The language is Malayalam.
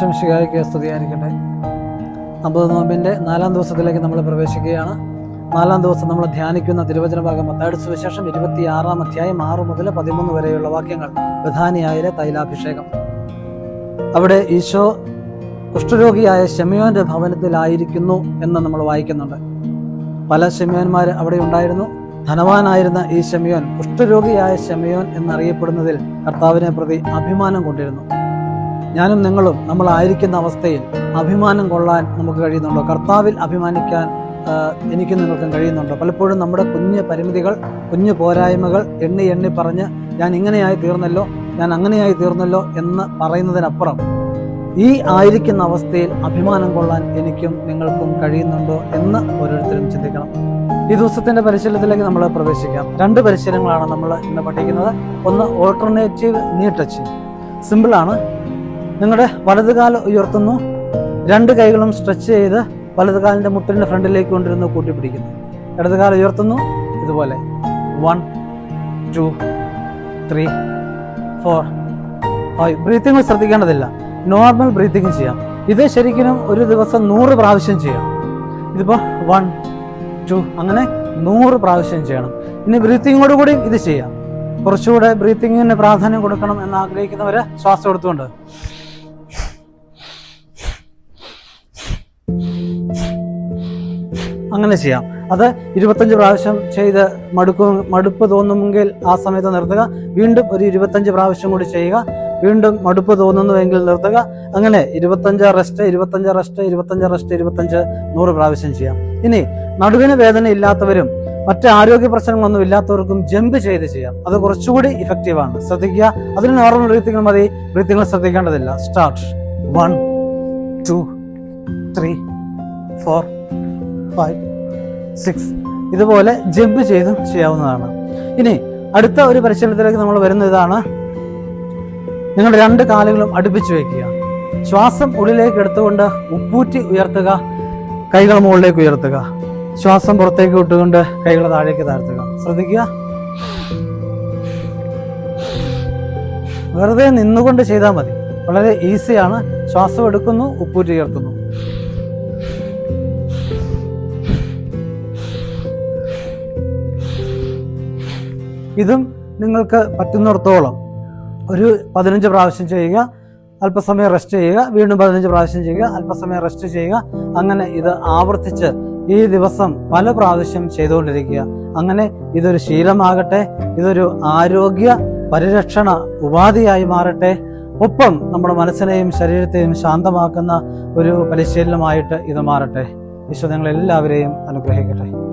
ശംശികായ്ക്ക് സ്തുതിയായിരിക്കട്ടെ. അമ്പത് നോമ്പിന്റെ നാലാം ദിവസത്തിലേക്ക് നമ്മൾ പ്രവേശിക്കുകയാണ്. നാലാം ദിവസം നമ്മൾ ധ്യാനിക്കുന്ന തിരുവചന ഭാഗം മത്തായുടെ സുവിശേഷം ഇരുപത്തി ആറാം അധ്യായം ആറ് മുതൽ പതിമൂന്ന് വരെയുള്ള വാക്യങ്ങൾ. പ്രധാനിയായ തൈലാഭിഷേകം. അവിടെ ഈശോ കുഷ്ഠരോഗിയായ ഷെമിയോന്റെ ഭവനത്തിലായിരിക്കുന്നു എന്ന് നമ്മൾ വായിക്കുന്നുണ്ട്. പല ഷെമിയോന്മാർ അവിടെ ഉണ്ടായിരുന്നു. ധനവാനായിരുന്ന ഈ ഷെമിയോൻ കുഷ്ഠരോഗിയായ ഷെമിയോൻ എന്നറിയപ്പെടുന്നതിൽ കർത്താവിനെ പ്രതി അഭിമാനം കൊണ്ടിരുന്നു. ഞാനും നിങ്ങളും നമ്മൾ ആയിരിക്കുന്ന അവസ്ഥയിൽ അഭിമാനം കൊള്ളാൻ നമുക്ക് കഴിയുന്നുണ്ടോ? കർത്താവിൽ അഭിമാനിക്കാൻ എനിക്കും നിങ്ങൾക്കും കഴിയുന്നുണ്ടോ? പലപ്പോഴും നമ്മുടെ കുഞ്ഞ് പരിമിതികൾ കുഞ്ഞു പോരായ്മകൾ എണ്ണി എണ്ണി പറഞ്ഞ് ഞാൻ ഇങ്ങനെയായി തീർന്നല്ലോ ഞാൻ അങ്ങനെയായി തീർന്നല്ലോ എന്ന് പറയുന്നതിനപ്പുറം ഈ ആയിരിക്കുന്ന അവസ്ഥയിൽ അഭിമാനം കൊള്ളാൻ എനിക്കും നിങ്ങൾക്കും കഴിയുന്നുണ്ടോ എന്ന് ഓരോരുത്തരും ചിന്തിക്കണം. ഈ ദിവസത്തിന്റെ പരിശീലനത്തിലേക്ക് നമ്മൾ പ്രവേശിക്കാം. രണ്ട് പരിശീലനങ്ങളാണ് നമ്മൾ ഇന്ന് പഠിക്കുന്നത്. ഒന്ന് ഓൾട്ടർനേറ്റീവ് നീ ടച്ച് സിമ്പിളാണ് നിങ്ങളുടെ വലതുകാൽ ഉയർത്തുന്നു. രണ്ട് കൈകളും സ്ട്രെച്ച് ചെയ്ത് വലതുകാലിന്റെ മുട്ടലിന്റെ ഫ്രണ്ടിലേക്ക് കൊണ്ടിരുന്ന് കൂട്ടിപ്പിടിക്കുന്നു. ഇടതുകാൽ ഉയർത്തുന്നു. ഇതുപോലെ. One two three four five breathing ശ്രദ്ധിക്കേണ്ടതില്ല. Normal breathing ചെയ്യാം. ഇത് ശരിക്കും ഒരു ദിവസം നൂറ് പ്രാവശ്യം ചെയ്യാം. ഇതിപ്പോൾ വൺ ടു അങ്ങനെ നൂറ് പ്രാവശ്യം ചെയ്യണം. ഇനി ബ്രീത്തിങ്ങോട് കൂടി ഇത് ചെയ്യാം. കുറച്ചുകൂടെ ബ്രീത്തിങ്ങിന് പ്രാധാന്യം കൊടുക്കണം എന്ന് ആഗ്രഹിക്കുന്നവർ ശ്വാസം എടുത്തുകൊണ്ട്. അങ്ങനെ ചെയ്യാം. അത് ഇരുപത്തഞ്ച് പ്രാവശ്യം ചെയ്ത് മടുക്കു മടുപ്പ് തോന്നുമെങ്കിൽ ആ സമയത്ത് നിർത്തുക. വീണ്ടും ഒരു ഇരുപത്തഞ്ച് പ്രാവശ്യം കൂടി ചെയ്യുക. വീണ്ടും മടുപ്പ് തോന്നുന്നുവെങ്കിൽ നിർത്തുക. അങ്ങനെ ഇരുപത്തഞ്ച് റെസ്റ്റ് ഇരുപത്തഞ്ച് റെസ്റ്റ് ഇരുപത്തഞ്ച് റെസ്റ്റ് ഇരുപത്തഞ്ച് നൂറ് പ്രാവശ്യം ചെയ്യാം. ഇനി നടുവിന് വേദന ഇല്ലാത്തവരും മറ്റ് ആരോഗ്യ പ്രശ്നങ്ങളൊന്നും ഇല്ലാത്തവർക്കും ജമ്പ് ചെയ്ത് ചെയ്യാം. അത് കുറച്ചുകൂടി ഇഫക്റ്റീവ് ആണ്. ശ്രദ്ധിക്കുക. അതിന് നോർമൽ ബ്രീത്തിങ് മതി. ബ്രീത്തിങ്ങൾ ശ്രദ്ധിക്കേണ്ടതില്ല. Start one two three four five six ഇതുപോലെ ജമ്പ് ചെയ്തും ചെയ്യാവുന്നതാണ്. ഇനി അടുത്ത ഒരു പരിശീലനത്തിലേക്ക് നമ്മൾ വരുന്ന ഇതാണ്. നിങ്ങളുടെ രണ്ട് കാലുകളും അടുപ്പിച്ച് വയ്ക്കുക ശ്വാസം ഉള്ളിലേക്ക് എടുത്തുകൊണ്ട് ഉപ്പൂറ്റി ഉയർത്തുക കൈകൾ മുകളിലേക്ക് ഉയർത്തുക. ശ്വാസം പുറത്തേക്ക് വിട്ടുകൊണ്ട് കൈകൾ താഴേക്ക് താഴ്ത്തുക. ശ്രദ്ധിക്കുക. വെറുതെ നിന്നുകൊണ്ട് ചെയ്താൽ മതി. വളരെ ഈസിയാണ് ശ്വാസം എടുക്കുന്നു ഉപ്പൂറ്റി ഉയർത്തുന്നു. ഇതും നിങ്ങൾക്ക് പറ്റുന്നിടത്തോളം ഒരു പതിനഞ്ച് പ്രാവശ്യം ചെയ്യുക അല്പസമയം റെസ്റ്റ് ചെയ്യുക വീണ്ടും പതിനഞ്ച് പ്രാവശ്യം ചെയ്യുക അല്പസമയം റെസ്റ്റ് ചെയ്യുക അങ്ങനെ ഇത് ആവർത്തിച്ച് ഈ ദിവസം പല പ്രാവശ്യം ചെയ്തുകൊണ്ടിരിക്കുക. അങ്ങനെ ഇതൊരു ശീലമാകട്ടെ ഇതൊരു ആരോഗ്യ പരിരക്ഷണ ഉപാധിയായി മാറട്ടെ. ഒപ്പം നമ്മുടെ മനസ്സിനെയും ശരീരത്തെയും ശാന്തമാക്കുന്ന ഒരു പരിശീലനമായിട്ട് ഇത് മാറട്ടെ. ഈശോ നിങ്ങളെല്ലാവരെയും അനുഗ്രഹിക്കട്ടെ.